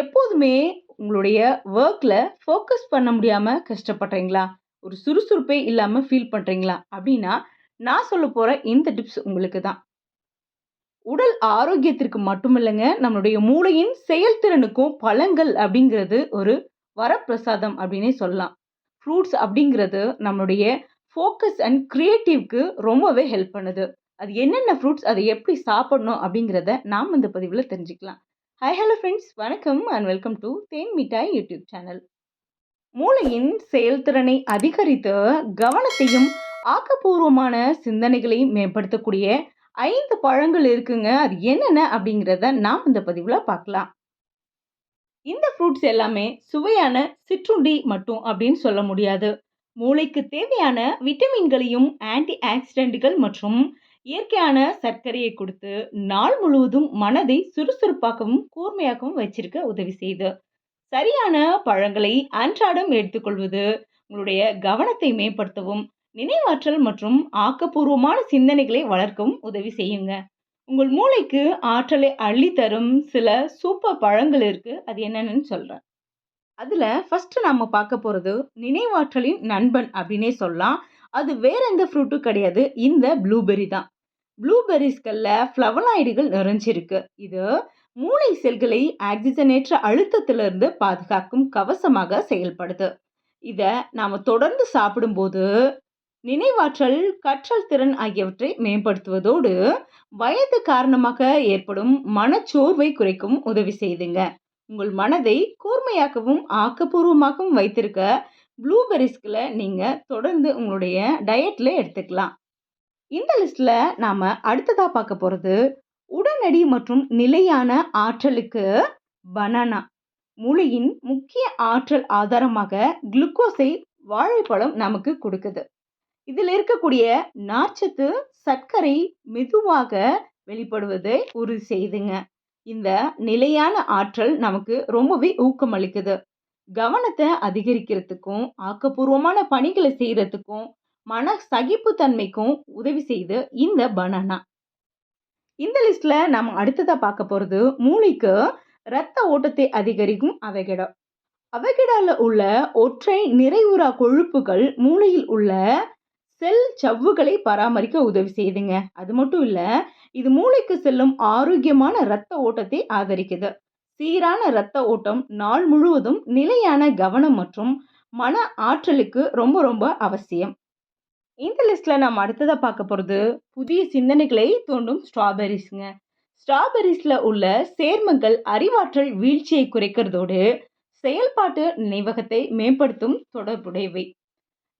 எப்போதுமே உங்களுடைய ஒர்க்கில் ஃபோக்கஸ் பண்ண முடியாமல் கஷ்டப்படுறீங்களா? ஒரு சுறுசுறுப்பே இல்லாமல் ஃபீல் பண்ணுறீங்களா அப்படின்னா நான் சொல்ல போகிற இந்த டிப்ஸ் உங்களுக்கு தான். உடல் ஆரோக்கியத்திற்கு மட்டுமில்லைங்க நம்மளுடைய மூளையின் செயல்திறனுக்கும் பழங்கள் அப்படிங்கிறது ஒரு வரப்பிரசாதம் அப்படின்னே சொல்லலாம். ஃப்ரூட்ஸ் அப்படிங்கிறது நம்மளுடைய ஃபோக்கஸ் அண்ட் க்ரியேட்டிவ்க்கு ரொம்பவே ஹெல்ப் பண்ணுது. அது என்னென்ன ஃப்ரூட்ஸ் அதை எப்படி சாப்பிடணும் அப்படிங்கிறத நாம் இந்த பதிவில் தெரிஞ்சுக்கலாம். ஹாய் ஹலோ ஃப்ரெண்ட்ஸ் வணக்கம் அண்ட் வெல்கம் டு தேன் மிட்டாய் யூடியூப் சேனல் மூளையின் செயல்திறனை அதிகரித்து கவனத்தையும் ஆக்கப்பூர்வமான சிந்தனைகளையும் மேம்படுத்தக்கூடிய ஐந்து பழங்கள் இருக்குங்க. அது என்னென்ன அப்படிங்கிறத நாம் இந்த பதிவில் பார்க்கலாம். இந்த ஃப்ரூட்ஸ் எல்லாமே சுவையான சிற்றுண்டி மட்டும் அப்படின்னு சொல்ல முடியாது. மூளைக்கு தேவையான விட்டமின்களையும் ஆன்டி ஆக்சிடென்ட்கள் மற்றும் இயற்கையான சர்க்கரையை கொடுத்து நாள் முழுவதும் மனதை சுறுசுறுப்பாகவும் கூர்மையாகவும் வச்சிருக்க உதவி செய்து. சரியான பழங்களை அன்றாடம் எடுத்துக்கொள்வது உங்களுடைய கவனத்தை மேம்படுத்தவும் நினைவாற்றல் மற்றும் ஆக்கப்பூர்வமான சிந்தனைகளை வளர்க்கவும் உதவி செய்யுங்க. உங்கள் மூளைக்கு ஆற்றலை அள்ளி தரும் சில சூப்பர் பழங்கள் இருக்கு. அது என்னன்னு சொல்றேன். அதுல ஃபர்ஸ்ட் நாம் பார்க்க போறது நினைவாற்றலின் நண்பன் அப்படின்னே சொல்லலாம். அது வேற எந்த ஃப்ரூட்டும் கிடையாது. இந்த ப்ளூபெர்ரி தான். ப்ளூபெர்ரிஸ்களில் ஃப்ளவனாய்டுகள் நிறைஞ்சிருக்கு. இது மூளை செல்களை ஆக்சிஜனேற்ற அழுத்தத்திலிருந்து பாதுகாக்கும் கவசமாக செயல்படுது. இதை நாம் தொடர்ந்து சாப்பிடும்போது நினைவாற்றல் கற்றல் திறன் ஆகியவற்றை மேம்படுத்துவதோடு வயது காரணமாக ஏற்படும் மனச்சோர்வை குறைக்கும் உதவி செய்துங்க. உங்கள் மனதை கூர்மையாக்கவும் ஆக்கப்பூர்வமாகவும் வைத்திருக்க ப்ளூபெரிஸ்களை நீங்கள் தொடர்ந்து உங்களுடைய டயட்டில் எடுத்துக்கலாம். இந்த லிஸ்ட்டில் நாம் அடுத்ததாக பார்க்க போகிறது உடனடி மற்றும் நிலையான ஆற்றலுக்கு பனானா மூளையின் முக்கிய ஆற்றல் ஆதாரமாக குளுக்கோஸை வாழைப்பழம் நமக்கு கொடுக்குது. இதில் இருக்கக்கூடிய நார்ச்சத்து சர்க்கரை மெதுவாக வெளிப்படுவதை உறுதி செய்துங்க. இந்த நிலையான ஆற்றல் நமக்கு ரொம்பவே ஊக்கமளிக்குது. கவனத்தை அதிகரிக்கிறதுக்கும் ஆக்கப்பூர்வமான பணிகளை செய்கிறதுக்கும் மன சகிப்புத்தன்மைக்கும் உதவி செய்து இந்த பனானா இந்த லிஸ்ட்ல நம்ம அடுத்ததா பார்க்க போறது மூளைக்கு இரத்த ஓட்டத்தை அதிகரிக்கும் அவகிடோ. அவகிடால உள்ள ஒற்றை நிறைவுறா கொழுப்புகள் மூளையில் உள்ள செல் சவ்வுகளை பராமரிக்க உதவி செய்யுதுங்க. அது மட்டும் இல்ல இது மூளைக்கு செல்லும் ஆரோக்கியமான இரத்த ஓட்டத்தை ஆதரிக்குது. சீரான இரத்த ஓட்டம் நாள் முழுவதும் நிலையான கவனம் மற்றும் மன ஆற்றலுக்கு ரொம்ப ரொம்ப அவசியம். இந்த லிஸ்ட்டில் நம்ம அடுத்ததாக பார்க்க போகிறது புதிய சிந்தனைகளை தோண்டும் ஸ்ட்ராபெரிஸ்ங்க ஸ்ட்ராபெரிஸில் உள்ள சேர்மங்கள் அறிவாற்றல் வீழ்ச்சியை குறைக்கிறதோடு செயல்பாட்டு நினைவகத்தை மேம்படுத்தும் தொடர்புடையவை.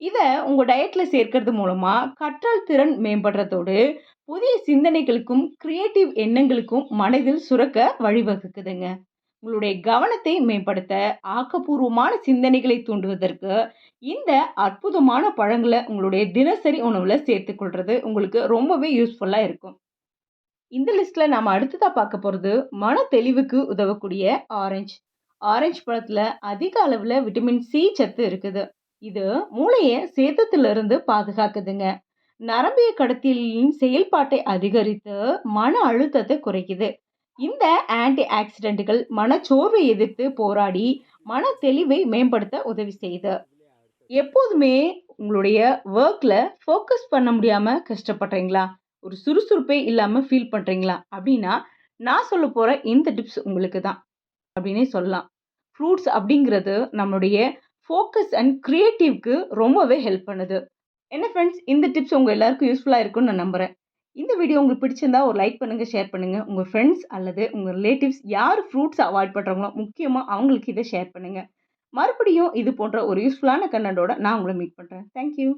இதை உங்கள் டயட்டில் சேர்க்கறது மூலமாக கற்றல் திறன் மேம்படுறதோடு புதிய சிந்தனைகளுக்கும் கிரியேட்டிவ் எண்ணங்களுக்கும் மனதில் சுரக்க வழிவகுக்குதுங்க. உங்களுடைய கவனத்தை மேம்படுத்த ஆக்கப்பூர்வமான சிந்தனைகளை தூண்டுவதற்கு இந்த அற்புதமான பழங்களை உங்களுடைய தினசரி உணவில் சேர்த்துக்கொள்வது உங்களுக்கு ரொம்பவே யூஸ்ஃபுல்லாக இருக்கும். இந்த லிஸ்ட்டில் நாம் அடுத்ததாக பார்க்க போகிறது மன தெளிவுக்கு உதவக்கூடிய ஆரஞ்சு ஆரஞ்சு பழத்தில் அதிக அளவில் விட்டமின் சி சத்து இருக்குது. இது மூளையை சேதத்திலிருந்து பாதுகாக்குதுங்க. நரம்பிய கடத்தியின் செயல்பாட்டை அதிகரித்து மன அழுத்தத்தை குறைக்குது. இந்த ஆன்டி ஆக்சிடென்ட்கள் மனச்சோர்வை எதிர்த்து போராடி மன தெளிவை மேம்படுத்த உதவி செய்யுது எப்போதுமே உங்களுடைய ஒர்க்கில் ஃபோக்கஸ் பண்ண முடியாமல் கஷ்டப்படுறீங்களா? ஒரு சுறுசுறுப்பே இல்லாமல் ஃபீல் பண்ணுறீங்களா அப்படின்னா நான் சொல்ல போகிற இந்த டிப்ஸ் உங்களுக்கு தான். அப்படின்னே சொல்லலாம். ஃப்ரூட்ஸ் அப்படிங்கிறது நம்மளுடைய ஃபோக்கஸ் அண்ட் க்ரியேட்டிவ்க்கு ரொம்பவே ஹெல்ப் பண்ணுது. என்ன ஃப்ரெண்ட்ஸ் இந்த டிப்ஸ் உங்கள் எல்லாருக்கும் யூஸ்ஃபுல்லாக இருக்கும்னு நான் நம்புகிறேன் இந்த வீடியோ உங்களுக்கு பிடிச்சிருந்தா ஒரு லைக் பண்ணுங்கள் ஷேர் பண்ணுங்கள் உங்கள் ஃப்ரெண்ட்ஸ் அல்லது உங்கள் ரிலேட்டிவ்ஸ் யார் ஃப்ரூட்ஸ் அவாய்ட் பண்ணுறாங்களோ முக்கியமாக அவங்களுக்கு இதை ஷேர் பண்ணுங்கள் மறுபடியும் இது போன்ற ஒரு யூஸ்ஃபுல்லான கண்டோட நான் உங்களை மீட் பண்ணுறேன் தேங்க்யூ